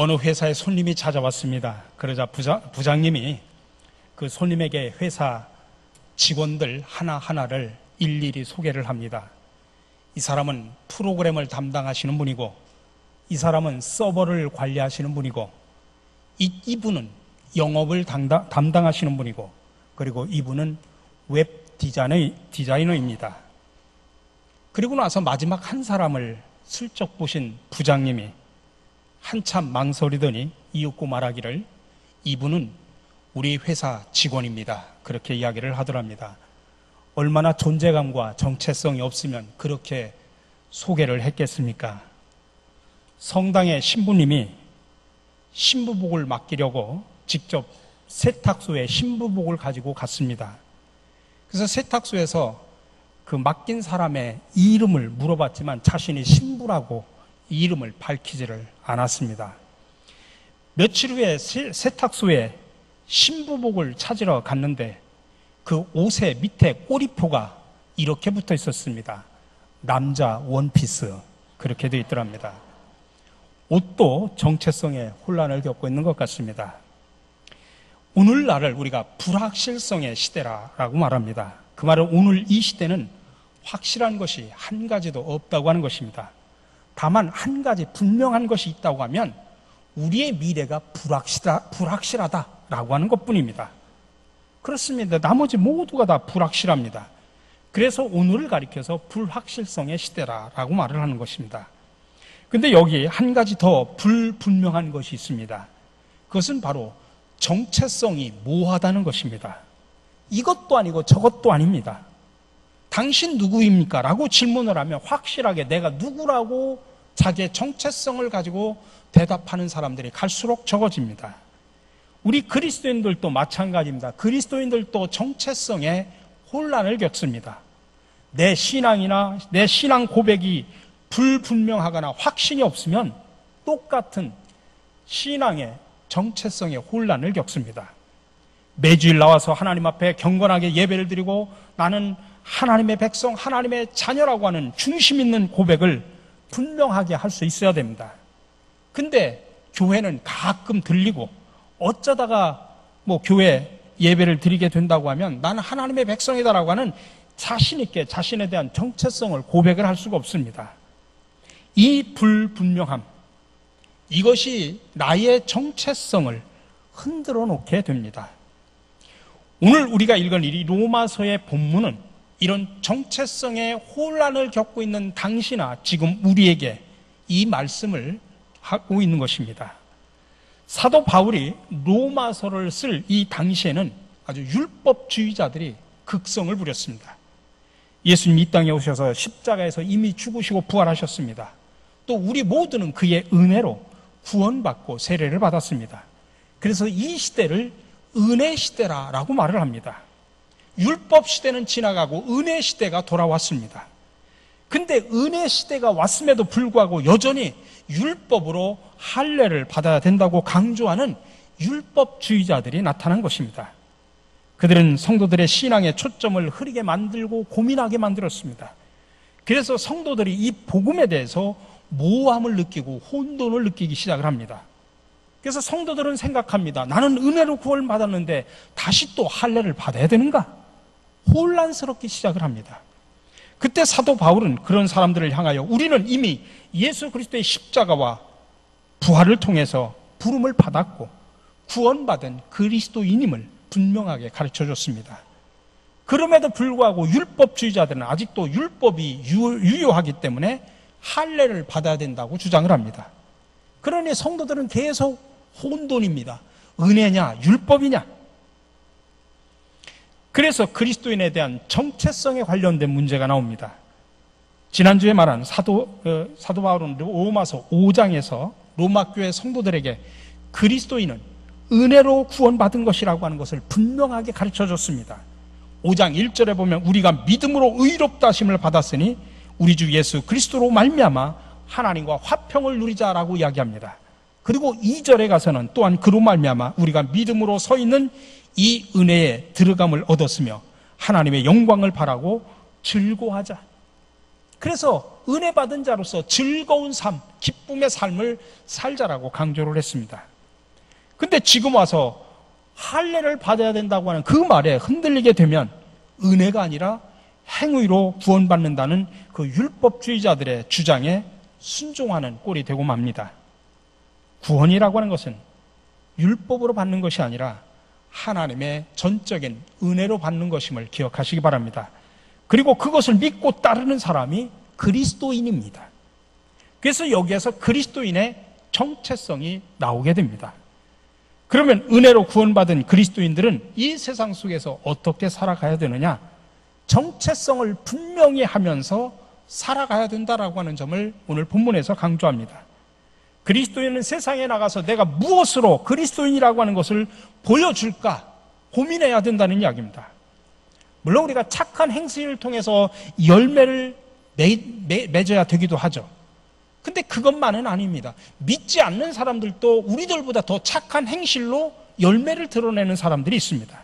어느 회사에 손님이 찾아왔습니다. 그러자 부자, 부장님이 그 손님에게 회사 직원들 하나하나를 일일이 소개를 합니다. 이 사람은 프로그램을 담당하시는 분이고, 이 사람은 서버를 관리하시는 분이고, 이, 이분은 영업을 담당, 담당하시는 분이고, 그리고 이분은 웹 디자이너, 디자이너입니다. 그리고 나서 마지막 한 사람을 슬쩍 보신 부장님이 한참 망설이더니 이윽고 말하기를 이분은 우리 회사 직원입니다. 그렇게 이야기를 하더랍니다. 얼마나 존재감과 정체성이 없으면 그렇게 소개를 했겠습니까? 성당의 신부님이 신부복을 맡기려고 직접 세탁소에 신부복을 가지고 갔습니다. 그래서 세탁소에서 그 맡긴 사람의 이름을 물어봤지만 자신이 신부라고 이름을 밝히지를 않았습니다. 며칠 후에 세탁소에 신부복을 찾으러 갔는데 그 옷의 밑에 꼬리표가 이렇게 붙어 있었습니다. 남자 원피스 그렇게 되어 있더랍니다. 옷도 정체성에 혼란을 겪고 있는 것 같습니다. 오늘날을 우리가 불확실성의 시대라고 말합니다. 그 말은 오늘 이 시대는 확실한 것이 한 가지도 없다고 하는 것입니다. 다만 한 가지 분명한 것이 있다고 하면 우리의 미래가 불확실하, 불확실하다라고 하는 것 뿐입니다. 그렇습니다. 나머지 모두가 다 불확실합니다. 그래서 오늘을 가리켜서 불확실성의 시대라라고 말을 하는 것입니다. 근데 여기 한 가지 더 불분명한 것이 있습니다. 그것은 바로 정체성이 모호하다는 것입니다. 이것도 아니고 저것도 아닙니다. 당신 누구입니까? 라고 질문을 하면 확실하게 내가 누구라고 자기의 정체성을 가지고 대답하는 사람들이 갈수록 적어집니다. 우리 그리스도인들도 마찬가지입니다. 그리스도인들도 정체성에 혼란을 겪습니다. 내 신앙이나 내 신앙 고백이 불분명하거나 확신이 없으면 똑같은 신앙의 정체성의 혼란을 겪습니다. 매주일 나와서 하나님 앞에 경건하게 예배를 드리고 나는 하나님의 백성, 하나님의 자녀라고 하는 중심 있는 고백을 분명하게 할 수 있어야 됩니다. 근데 교회는 가끔 들리고 어쩌다가 뭐 교회 예배를 드리게 된다고 하면 나는 하나님의 백성이다라고 하는 자신있게 자신에 대한 정체성을 고백을 할 수가 없습니다. 이 불분명함, 이것이 나의 정체성을 흔들어 놓게 됩니다. 오늘 우리가 읽은 이 로마서의 본문은 이런 정체성의 혼란을 겪고 있는 당시나 지금 우리에게 이 말씀을 하고 있는 것입니다. 사도 바울이 로마서를 쓸 이 당시에는 아주 율법주의자들이 극성을 부렸습니다. 예수님 이 땅에 오셔서 십자가에서 이미 죽으시고 부활하셨습니다. 또 우리 모두는 그의 은혜로 구원받고 세례를 받았습니다. 그래서 이 시대를 은혜 시대라라고 말을 합니다. 율법 시대는 지나가고 은혜 시대가 돌아왔습니다. 근데 은혜 시대가 왔음에도 불구하고 여전히 율법으로 할례를 받아야 된다고 강조하는 율법주의자들이 나타난 것입니다. 그들은 성도들의 신앙의 초점을 흐리게 만들고 고민하게 만들었습니다. 그래서 성도들이 이 복음에 대해서 모함을 느끼고 혼돈을 느끼기 시작을 합니다. 그래서 성도들은 생각합니다. 나는 은혜로 구원을 받았는데 다시 또 할례를 받아야 되는가? 혼란스럽게 시작을 합니다. 그때 사도 바울은 그런 사람들을 향하여 우리는 이미 예수 그리스도의 십자가와 부활을 통해서 부름을 받았고 구원받은 그리스도인임을 분명하게 가르쳐 줬습니다. 그럼에도 불구하고 율법주의자들은 아직도 율법이 유효하기 때문에 할례를 받아야 된다고 주장을 합니다. 그러니 성도들은 계속 혼돈입니다. 은혜냐, 율법이냐. 그래서 그리스도인에 대한 정체성에 관련된 문제가 나옵니다. 지난주에 말한 사도, 어, 사도 바울은 로마서 5장에서 로마 교회 성도들에게 그리스도인은 은혜로 구원받은 것이라고 하는 것을 분명하게 가르쳐 줬습니다. 5장 1절에 보면 우리가 믿음으로 의롭다 하심을 받았으니 우리 주 예수 그리스도로 말미암아 하나님과 화평을 누리자라고 이야기합니다. 그리고 2절에 가서는 또한 그로 말미암아 우리가 믿음으로 서 있는 이 은혜에 들어감을 얻었으며 하나님의 영광을 바라고 즐거하자 그래서 은혜 받은 자로서 즐거운 삶, 기쁨의 삶을 살자라고 강조를 했습니다. 근데 지금 와서 할례를 받아야 된다고 하는 그 말에 흔들리게 되면 은혜가 아니라 행위로 구원받는다는 그 율법주의자들의 주장에 순종하는 꼴이 되고 맙니다. 구원이라고 하는 것은 율법으로 받는 것이 아니라 하나님의 전적인 은혜로 받는 것임을 기억하시기 바랍니다. 그리고 그것을 믿고 따르는 사람이 그리스도인입니다. 그래서 여기에서 그리스도인의 정체성이 나오게 됩니다. 그러면 은혜로 구원받은 그리스도인들은 이 세상 속에서 어떻게 살아가야 되느냐? 정체성을 분명히 하면서 살아가야 된다라고 하는 점을 오늘 본문에서 강조합니다. 그리스도인은 세상에 나가서 내가 무엇으로 그리스도인이라고 하는 것을 보여줄까 고민해야 된다는 이야기입니다. 물론 우리가 착한 행실을 통해서 열매를 맺, 맺어야 되기도 하죠. 근데 그것만은 아닙니다. 믿지 않는 사람들도 우리들보다 더 착한 행실로 열매를 드러내는 사람들이 있습니다.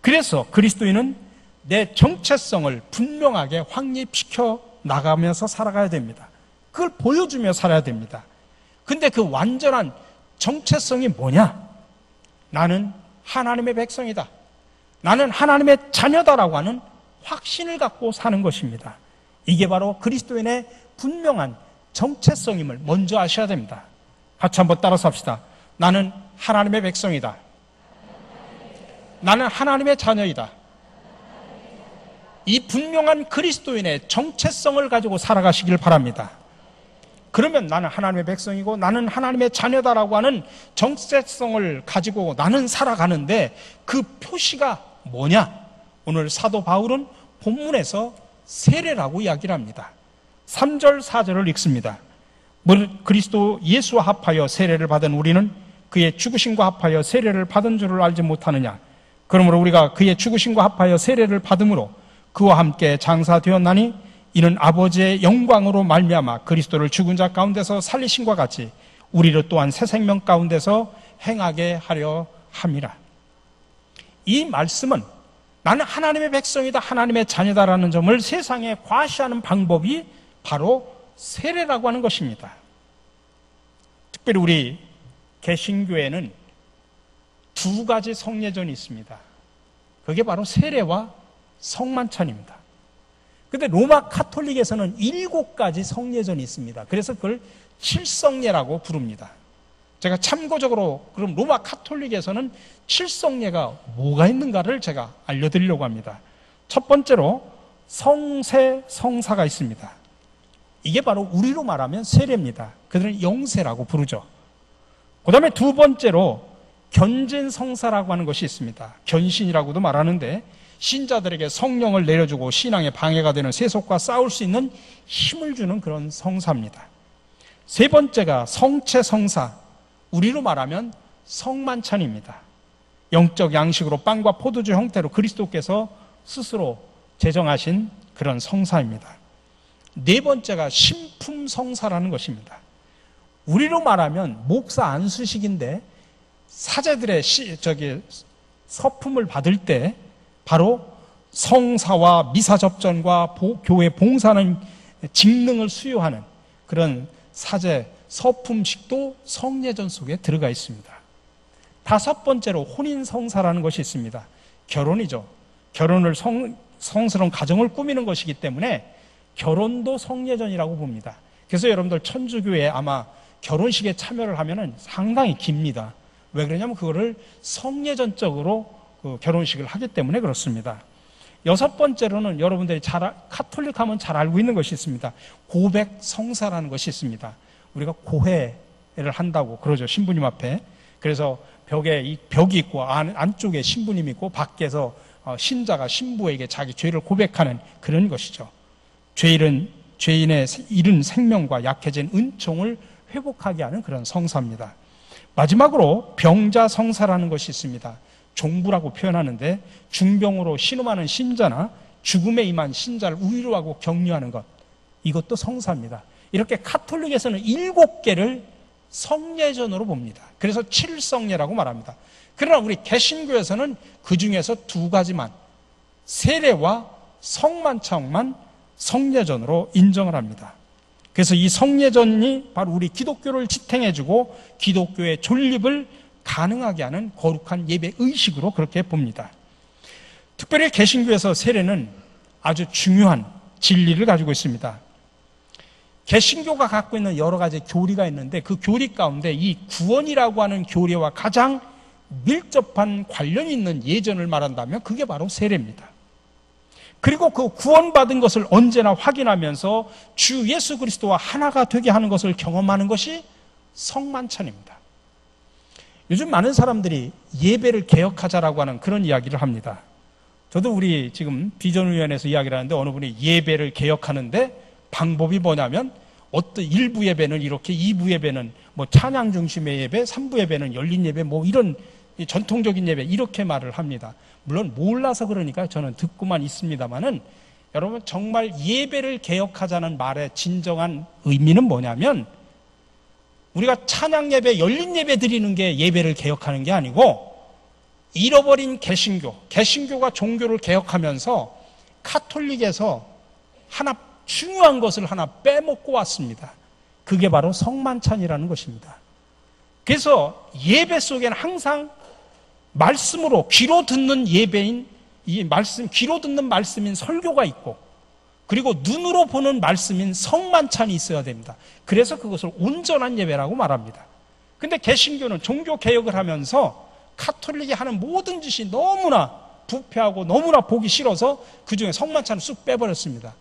그래서 그리스도인은 내 정체성을 분명하게 확립시켜 나가면서 살아가야 됩니다. 그걸 보여주며 살아야 됩니다. 근데 그 완전한 정체성이 뭐냐? 나는 하나님의 백성이다. 나는 하나님의 자녀다라고 하는 확신을 갖고 사는 것입니다. 이게 바로 그리스도인의 분명한 정체성임을 먼저 아셔야 됩니다. 같이 한번 따라서 합시다. 나는 하나님의 백성이다. 나는 하나님의 자녀이다. 이 분명한 그리스도인의 정체성을 가지고 살아가시길 바랍니다. 그러면 나는 하나님의 백성이고 나는 하나님의 자녀다라고 하는 정체성을 가지고 나는 살아가는데 그 표시가 뭐냐? 오늘 사도 바울은 본문에서 세례라고 이야기를 합니다. 3절, 4절을 읽습니다. 그리스도 예수와 합하여 세례를 받은 우리는 그의 죽으심과 합하여 세례를 받은 줄을 알지 못하느냐? 그러므로 우리가 그의 죽으심과 합하여 세례를 받음으로 그와 함께 장사되었나니 이는 아버지의 영광으로 말미암아 그리스도를 죽은 자 가운데서 살리신과 같이 우리를 또한 새 생명 가운데서 행하게 하려 함이라. 이 말씀은 나는 하나님의 백성이다, 하나님의 자녀다라는 점을 세상에 과시하는 방법이 바로 세례라고 하는 것입니다. 특별히 우리 개신교에는 두 가지 성례전이 있습니다. 그게 바로 세례와 성만찬입니다. 근데 로마 카톨릭에서는 일곱 가지 성례전이 있습니다. 그래서 그걸 칠성례라고 부릅니다. 제가 참고적으로 그럼 로마 카톨릭에서는 칠성례가 뭐가 있는가를 제가 알려드리려고 합니다. 첫 번째로 성세 성사가 있습니다. 이게 바로 우리로 말하면 세례입니다. 그들은 영세라고 부르죠. 그 다음에 두 번째로 견진 성사라고 하는 것이 있습니다. 견신이라고도 말하는데 신자들에게 성령을 내려주고 신앙에 방해가 되는 세속과 싸울 수 있는 힘을 주는 그런 성사입니다. 세 번째가 성체 성사, 우리로 말하면 성만찬입니다. 영적 양식으로 빵과 포도주 형태로 그리스도께서 스스로 제정하신 그런 성사입니다. 네 번째가 신품 성사라는 것입니다. 우리로 말하면 목사 안수식인데 사제들의 시, 저기 서품을 받을 때 바로 성사와 미사 접전과 교회 봉사는 직능을 수요하는 그런 사제 서품식도 성례전 속에 들어가 있습니다. 다섯 번째로 혼인 성사라는 것이 있습니다. 결혼이죠. 결혼을 성, 성스러운 가정을 꾸미는 것이기 때문에 결혼도 성례전이라고 봅니다. 그래서 여러분들 천주교에 아마 결혼식에 참여를 하면 상당히 깁니다. 왜 그러냐면 그거를 성례전적으로 그 결혼식을 하기 때문에 그렇습니다. 여섯 번째로는 여러분들이 잘, 카톨릭 하면 잘 알고 있는 것이 있습니다. 고백 성사라는 것이 있습니다. 우리가 고해를 한다고 그러죠. 신부님 앞에. 그래서 벽에 이 벽이 있고 안, 안쪽에 신부님이 있고 밖에서 어, 신자가 신부에게 자기 죄를 고백하는 그런 것이죠. 죄인은 죄인의 잃은 생명과 약해진 은총을 회복하게 하는 그런 성사입니다. 마지막으로 병자 성사라는 것이 있습니다. 종부라고 표현하는데 중병으로 신음하는 신자나 죽음에 임한 신자를 위로하고 격려하는 것 이것도 성사입니다. 이렇게 카톨릭에서는 일곱 개를 성례전으로 봅니다. 그래서 칠성례라고 말합니다. 그러나 우리 개신교에서는 그 중에서 두 가지만 세례와 성만찬만 성례전으로 인정을 합니다. 그래서 이 성례전이 바로 우리 기독교를 지탱해주고 기독교의 존립을 가능하게 하는 거룩한 예배 의식으로 그렇게 봅니다. 특별히 개신교에서 세례는 아주 중요한 진리를 가지고 있습니다. 개신교가 갖고 있는 여러 가지 교리가 있는데 그 교리 가운데 이 구원이라고 하는 교리와 가장 밀접한 관련이 있는 예전을 말한다면 그게 바로 세례입니다. 그리고 그 구원받은 것을 언제나 확인하면서 주 예수 그리스도와 하나가 되게 하는 것을 경험하는 것이 성만찬입니다. 요즘 많은 사람들이 예배를 개혁하자라고 하는 그런 이야기를 합니다. 저도 우리 지금 비전위원회에서 이야기를 하는데 어느 분이 예배를 개혁하는데 방법이 뭐냐면 어떤 일부 예배는 이렇게, 이부 예배는 뭐 찬양 중심의 예배, 삼부 예배는 열린 예배, 뭐 이런 전통적인 예배 이렇게 말을 합니다. 물론 몰라서 그러니까 저는 듣고만 있습니다만은 여러분 정말 예배를 개혁하자는 말의 진정한 의미는 뭐냐면 우리가 찬양 예배, 열린 예배 드리는 게 예배를 개혁하는 게 아니고 잃어버린 개신교, 개신교가 종교를 개혁하면서 카톨릭에서 하나 중요한 것을 하나 빼먹고 왔습니다. 그게 바로 성만찬이라는 것입니다. 그래서 예배 속에는 항상 말씀으로 귀로 듣는 예배인 이 말씀 귀로 듣는 말씀인 설교가 있고 그리고 눈으로 보는 말씀인 성만찬이 있어야 됩니다. 그래서 그것을 온전한 예배라고 말합니다. 근데 개신교는 종교 개혁을 하면서 카톨릭이 하는 모든 짓이 너무나 부패하고 너무나 보기 싫어서 그 중에 성만찬을 쑥 빼버렸습니다.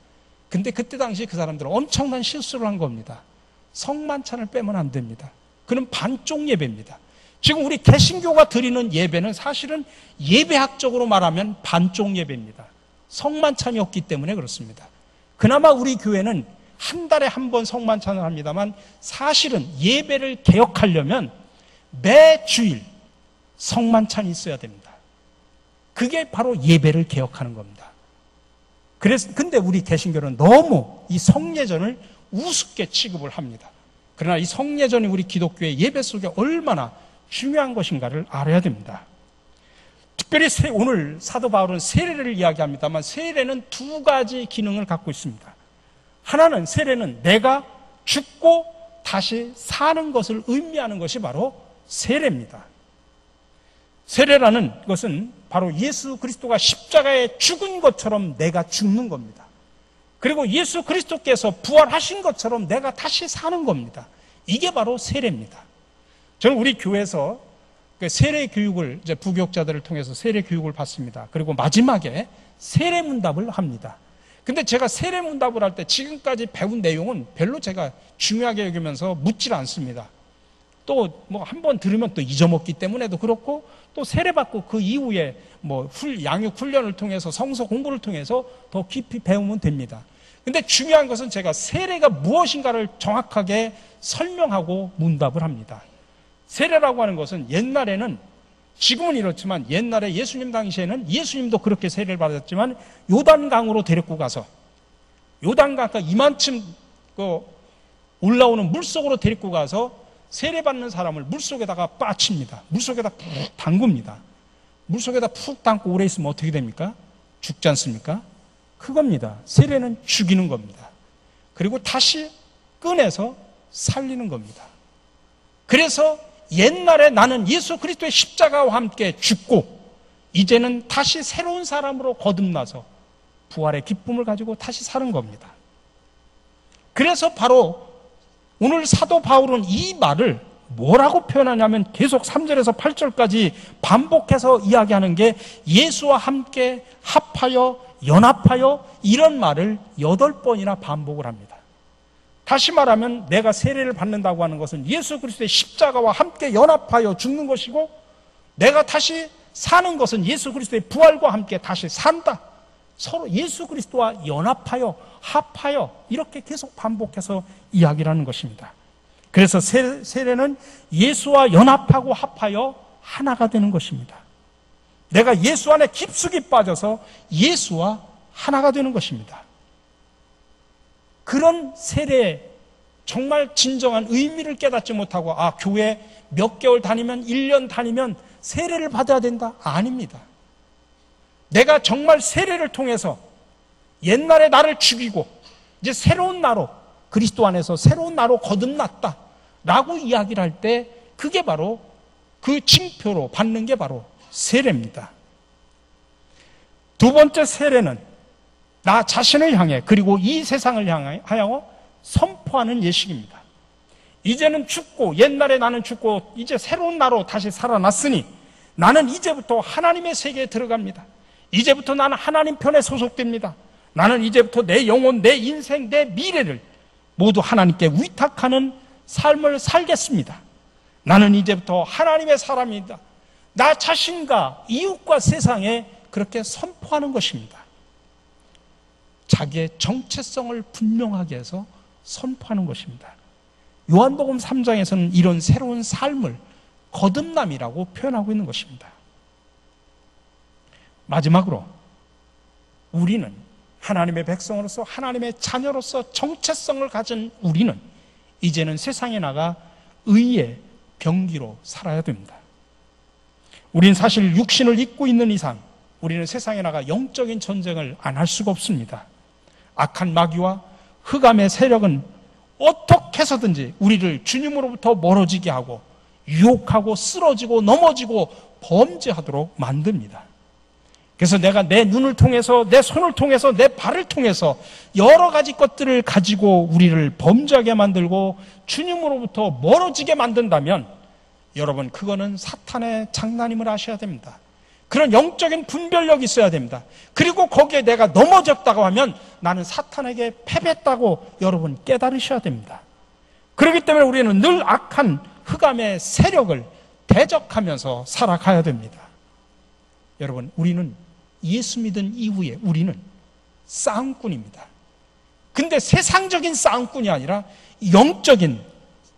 근데 그때 당시 그 사람들은 엄청난 실수를 한 겁니다. 성만찬을 빼면 안 됩니다. 그는 반쪽 예배입니다. 지금 우리 개신교가 드리는 예배는 사실은 예배학적으로 말하면 반쪽 예배입니다. 성만찬이 없기 때문에 그렇습니다. 그나마 우리 교회는 한 달에 한 번 성만찬을 합니다만 사실은 예배를 개혁하려면 매 주일 성만찬이 있어야 됩니다. 그게 바로 예배를 개혁하는 겁니다. 그래서 근데 우리 개신교는 너무 이 성례전을 우습게 취급을 합니다. 그러나 이 성례전이 우리 기독교의 예배 속에 얼마나 중요한 것인가를 알아야 됩니다. 특별히 오늘 사도 바울은 세례를 이야기합니다만 세례는 두 가지 기능을 갖고 있습니다. 하나는 세례는 내가 죽고 다시 사는 것을 의미하는 것이 바로 세례입니다. 세례라는 것은 바로 예수 그리스도가 십자가에 죽은 것처럼 내가 죽는 겁니다. 그리고 예수 그리스도께서 부활하신 것처럼 내가 다시 사는 겁니다. 이게 바로 세례입니다. 저는 우리 교회에서 그 세례 교육을 이제 부교육자들을 통해서 세례 교육을 받습니다. 그리고 마지막에 세례 문답을 합니다. 근데 제가 세례 문답을 할 때 지금까지 배운 내용은 별로 제가 중요하게 여기면서 묻질 않습니다. 또 뭐 한 번 들으면 또 잊어먹기 때문에도 그렇고 또 세례 받고 그 이후에 뭐 훌, 양육 훈련을 통해서 성서 공부를 통해서 더 깊이 배우면 됩니다. 근데 중요한 것은 제가 세례가 무엇인가를 정확하게 설명하고 문답을 합니다. 세례라고 하는 것은 옛날에는 지금은 이렇지만 옛날에 예수님 당시에는 예수님도 그렇게 세례를 받았지만 요단강으로 데리고 가서 요단강가 이만큼 그 올라오는 물 속으로 데리고 가서 세례받는 사람을 물 속에다가 빠칩니다. 물 속에다 푹 담굽니다. 물 속에다 푹 담고 오래 있으면 어떻게 됩니까? 죽지 않습니까? 그겁니다. 세례는 죽이는 겁니다. 그리고 다시 꺼내서 살리는 겁니다. 그래서 옛날에 나는 예수 그리스도의 십자가와 함께 죽고 이제는 다시 새로운 사람으로 거듭나서 부활의 기쁨을 가지고 다시 사는 겁니다. 그래서 바로 오늘 사도 바울은 이 말을 뭐라고 표현하냐면 계속 3절에서 8절까지 반복해서 이야기하는 게 예수와 함께 합하여 연합하여 이런 말을 8번이나 반복을 합니다. 다시 말하면 내가 세례를 받는다고 하는 것은 예수 그리스도의 십자가와 함께 연합하여 죽는 것이고 내가 다시 사는 것은 예수 그리스도의 부활과 함께 다시 산다. 서로 예수 그리스도와 연합하여 합하여 이렇게 계속 반복해서 이야기를 하는 것입니다. 그래서 세례는 예수와 연합하고 합하여 하나가 되는 것입니다. 내가 예수 안에 깊숙이 빠져서 예수와 하나가 되는 것입니다. 그런 세례 정말 진정한 의미를 깨닫지 못하고 아 교회 몇 개월 다니면 1년 다니면 세례를 받아야 된다? 아닙니다. 내가 정말 세례를 통해서 옛날에 나를 죽이고 이제 새로운 나로 그리스도 안에서 새로운 나로 거듭났다. 라고 이야기를 할 때 그게 바로 그 징표로 받는 게 바로 세례입니다. 두 번째 세례는 나 자신을 향해 그리고 이 세상을 향하여 선포하는 예식입니다. 이제는 죽고 옛날에 나는 죽고 이제 새로운 나로 다시 살아났으니 나는 이제부터 하나님의 세계에 들어갑니다. 이제부터 나는 하나님 편에 소속됩니다. 나는 이제부터 내 영혼, 내 인생, 내 미래를 모두 하나님께 위탁하는 삶을 살겠습니다. 나는 이제부터 하나님의 사람이다. 나 자신과 이웃과 세상에 그렇게 선포하는 것입니다. 자기의 정체성을 분명하게 해서 선포하는 것입니다. 요한복음 3장에서는 이런 새로운 삶을 거듭남이라고 표현하고 있는 것입니다. 마지막으로 우리는 하나님의 백성으로서 하나님의 자녀로서 정체성을 가진 우리는 이제는 세상에 나가 의의 병기로 살아야 됩니다. 우리는 사실 육신을 입고 있는 이상 우리는 세상에 나가 영적인 전쟁을 안 할 수가 없습니다. 악한 마귀와 흑암의 세력은 어떻게 해서든지 우리를 주님으로부터 멀어지게 하고 유혹하고 쓰러지고 넘어지고 범죄하도록 만듭니다. 그래서 내가 내 눈을 통해서 내 손을 통해서 내 발을 통해서 여러 가지 것들을 가지고 우리를 범죄하게 만들고 주님으로부터 멀어지게 만든다면 여러분 그거는 사탄의 장난임을 아셔야 됩니다. 그런 영적인 분별력이 있어야 됩니다. 그리고 거기에 내가 넘어졌다고 하면 나는 사탄에게 패배했다고 여러분 깨달으셔야 됩니다. 그렇기 때문에 우리는 늘 악한 흑암의 세력을 대적하면서 살아가야 됩니다. 여러분, 우리는 예수 믿은 이후에 우리는 싸움꾼입니다. 근데 세상적인 싸움꾼이 아니라 영적인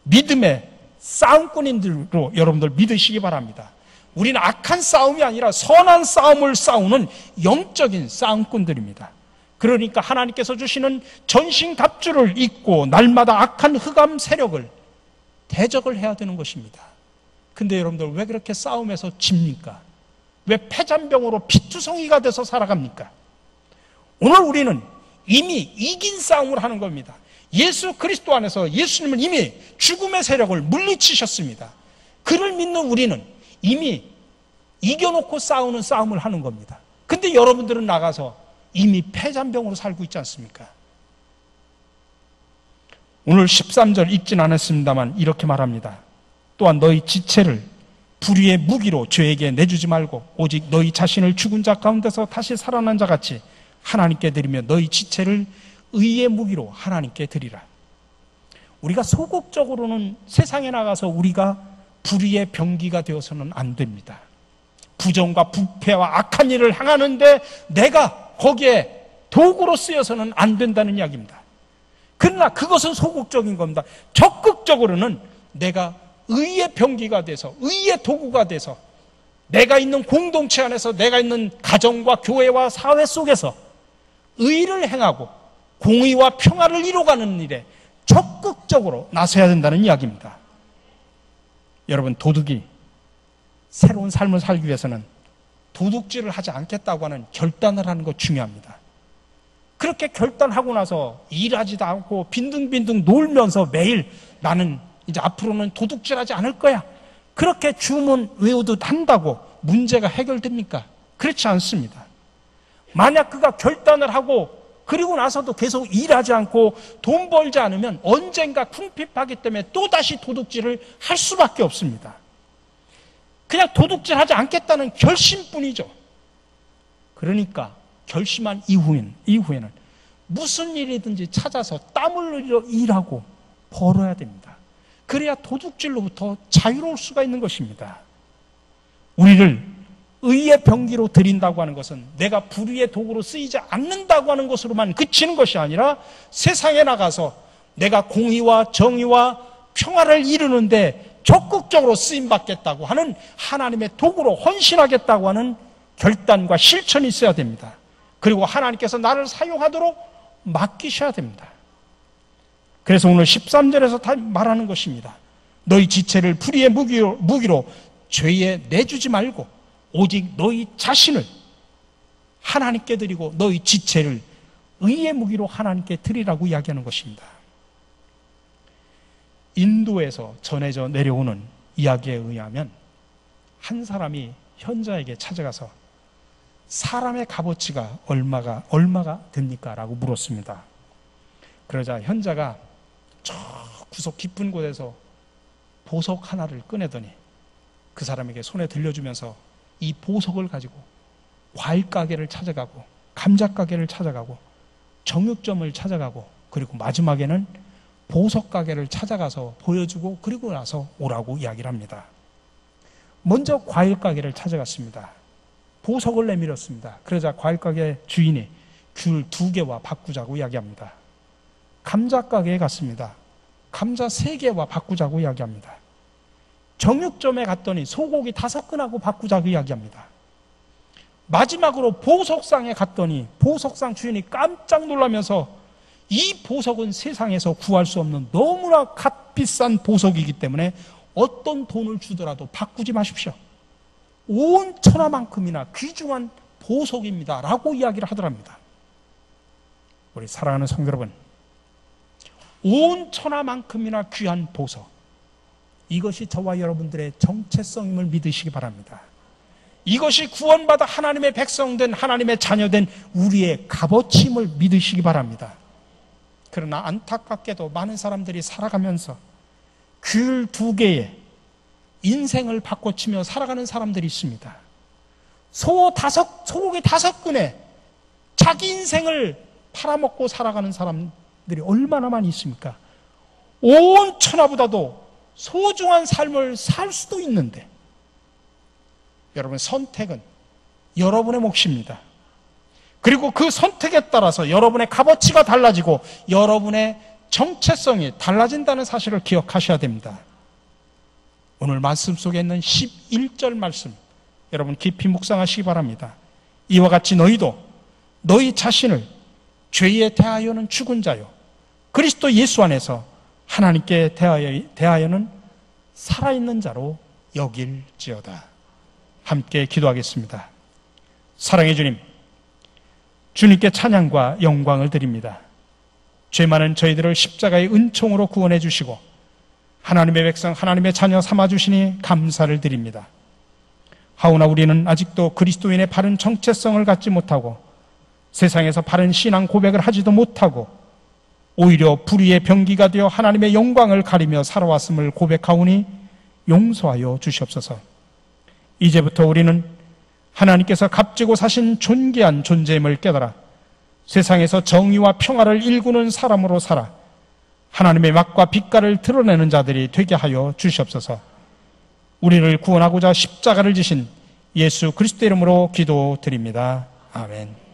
믿음의 싸움꾼인들로 여러분들 믿으시기 바랍니다. 우리는 악한 싸움이 아니라 선한 싸움을 싸우는 영적인 싸움꾼들입니다. 그러니까 하나님께서 주시는 전신 갑주를 입고 날마다 악한 흑암 세력을 대적을 해야 되는 것입니다. 근데 여러분들 왜 그렇게 싸움에서 집니까? 왜 패잔병으로 피투성이가 돼서 살아갑니까? 오늘 우리는 이미 이긴 싸움을 하는 겁니다. 예수 그리스도 안에서 예수님은 이미 죽음의 세력을 물리치셨습니다. 그를 믿는 우리는 이미 이겨놓고 싸우는 싸움을 하는 겁니다. 근데 여러분들은 나가서 이미 폐잔병으로 살고 있지 않습니까? 오늘 13절 읽진 않았습니다만 이렇게 말합니다. 또한 너희 지체를 불의의 무기로 죄에게 내주지 말고 오직 너희 자신을 죽은 자 가운데서 다시 살아난 자 같이 하나님께 드리며 너희 지체를 의의 무기로 하나님께 드리라. 우리가 소극적으로는 세상에 나가서 우리가 불의의 병기가 되어서는 안 됩니다. 부정과 부패와 악한 일을 향하는데 내가 거기에 도구로 쓰여서는 안 된다는 이야기입니다. 그러나 그것은 소극적인 겁니다. 적극적으로는 내가 의의 병기가 돼서 의의 도구가 돼서 내가 있는 공동체 안에서 내가 있는 가정과 교회와 사회 속에서 의를 행하고 공의와 평화를 이루어가는 일에 적극적으로 나서야 된다는 이야기입니다. 여러분 도둑이 새로운 삶을 살기 위해서는 도둑질을 하지 않겠다고 하는 결단을 하는 것 중요합니다. 그렇게 결단하고 나서 일하지도 않고 빈둥빈둥 놀면서 매일 나는 이제 앞으로는 도둑질하지 않을 거야. 그렇게 주문 외우듯 한다고 문제가 해결됩니까? 그렇지 않습니다. 만약 그가 결단을 하고 그리고 나서도 계속 일하지 않고 돈 벌지 않으면 언젠가 궁핍하기 때문에 또다시 도둑질을 할 수밖에 없습니다. 그냥 도둑질 하지 않겠다는 결심뿐이죠. 그러니까 결심한 이후엔, 이후에는 무슨 일이든지 찾아서 땀을 흘려 일하고 벌어야 됩니다. 그래야 도둑질로부터 자유로울 수가 있는 것입니다. 우리를 의의 병기로 드린다고 하는 것은 내가 불의의 도구로 쓰이지 않는다고 하는 것으로만 그치는 것이 아니라 세상에 나가서 내가 공의와 정의와 평화를 이루는데 적극적으로 쓰임 받겠다고 하는 하나님의 도구로 헌신하겠다고 하는 결단과 실천이 있어야 됩니다. 그리고 하나님께서 나를 사용하도록 맡기셔야 됩니다. 그래서 오늘 13절에서 다 말하는 것입니다. 너희 지체를 불의의 무기로, 무기로 죄에 내주지 말고 오직 너희 자신을 하나님께 드리고 너희 지체를 의의 무기로 하나님께 드리라고 이야기하는 것입니다. 인도에서 전해져 내려오는 이야기에 의하면 한 사람이 현자에게 찾아가서 사람의 값어치가 얼마가 얼마가 됩니까? 라고 물었습니다. 그러자 현자가 저 구석 깊은 곳에서 보석 하나를 꺼내더니 그 사람에게 손에 들려주면서 이 보석을 가지고 과일 가게를 찾아가고 감자 가게를 찾아가고 정육점을 찾아가고 그리고 마지막에는 보석 가게를 찾아가서 보여주고 그리고 나서 오라고 이야기를 합니다. 먼저 과일 가게를 찾아갔습니다. 보석을 내밀었습니다. 그러자 과일 가게 주인이 귤 두 개와 바꾸자고 이야기합니다. 감자 가게에 갔습니다. 감자 세 개와 바꾸자고 이야기합니다. 정육점에 갔더니 소고기 다섯 근하고 바꾸자고 이야기합니다. 마지막으로 보석상에 갔더니 보석상 주인이 깜짝 놀라면서 이 보석은 세상에서 구할 수 없는 너무나 값비싼 보석이기 때문에 어떤 돈을 주더라도 바꾸지 마십시오. 온 천하만큼이나 귀중한 보석입니다. 라고 이야기를 하더랍니다. 우리 사랑하는 성도 여러분, 온 천하만큼이나 귀한 보석. 이것이 저와 여러분들의 정체성임을 믿으시기 바랍니다. 이것이 구원받아 하나님의 백성된 하나님의 자녀된 우리의 값어치임을 믿으시기 바랍니다. 그러나 안타깝게도 많은 사람들이 살아가면서 귤 두 개에 인생을 바꿔치며 살아가는 사람들이 있습니다. 소 다섯, 소고기 다섯 근에 자기 인생을 팔아먹고 살아가는 사람들이 얼마나 많이 있습니까? 온 천하보다도 소중한 삶을 살 수도 있는데, 여러분, 선택은 여러분의 몫입니다. 그리고 그 선택에 따라서 여러분의 값어치가 달라지고 여러분의 정체성이 달라진다는 사실을 기억하셔야 됩니다. 오늘 말씀 속에 있는 11절 말씀 여러분 깊이 묵상하시기 바랍니다. 이와 같이 너희도 너희 자신을 죄에 대하여는 죽은 자요 그리스도 예수 안에서 하나님께 대하여, 대하여는 살아있는 자로 여길지어다. 함께 기도하겠습니다. 사랑해 주님, 주님께 찬양과 영광을 드립니다. 죄 많은 저희들을 십자가의 은총으로 구원해 주시고 하나님의 백성, 하나님의 자녀 삼아 주시니 감사를 드립니다. 하오나 우리는 아직도 그리스도인의 바른 정체성을 갖지 못하고 세상에서 바른 신앙 고백을 하지도 못하고 오히려 불의의 병기가 되어 하나님의 영광을 가리며 살아왔음을 고백하오니 용서하여 주시옵소서. 이제부터 우리는 하나님께서 값지고 사신 존귀한 존재임을 깨달아 세상에서 정의와 평화를 일구는 사람으로 살아 하나님의 맛과 빛깔을 드러내는 자들이 되게 하여 주시옵소서. 우리를 구원하고자 십자가를 지신 예수 그리스도 이름으로 기도드립니다. 아멘.